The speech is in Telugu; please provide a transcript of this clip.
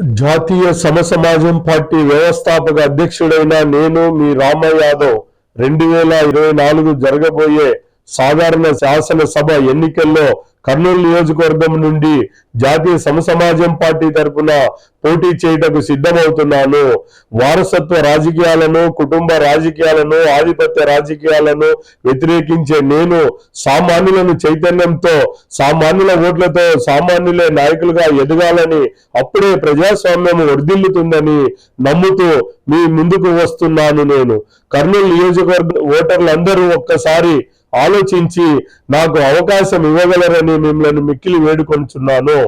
జాతీయ సమసమాజం పార్టీ వ్యవస్థాపక అధ్యక్షుడైన నేను మీ రామ యాదవ్. రెండు వేల ఇరవై నాలుగు జరగబోయే సాధారణ శాసనసభ ఎన్నికల్లో కర్నూలు నియోజకవర్గం నుండి జాతీయ సమసమాజం పార్టీ తరపున పోటీ చేయటకు సిద్ధమవుతున్నాను. వారసత్వ రాజకీయాలను కుటుంబ రాజకీయాలను ఆధిపత్య రాజకీయాలను వ్యతిరేకించే నేను సామాన్యులను చైతన్యంతో సామాన్యుల ఓట్లతో సామాన్యులే నాయకులుగా ఎదగాలని అప్పుడే ప్రజాస్వామ్యం వర్ధిల్లుతుందని నమ్ముతూ మీ ముందుకు వస్తున్నాను నేను. కర్నూలు నియోజకవర్గ ఓటర్లందరూ ఒక్కసారి ఆలోచించి నాకు అవకాశం ఇవ్వగలరని మిమ్మల్ని మిక్కిలి వేడుకొంచున్నాను.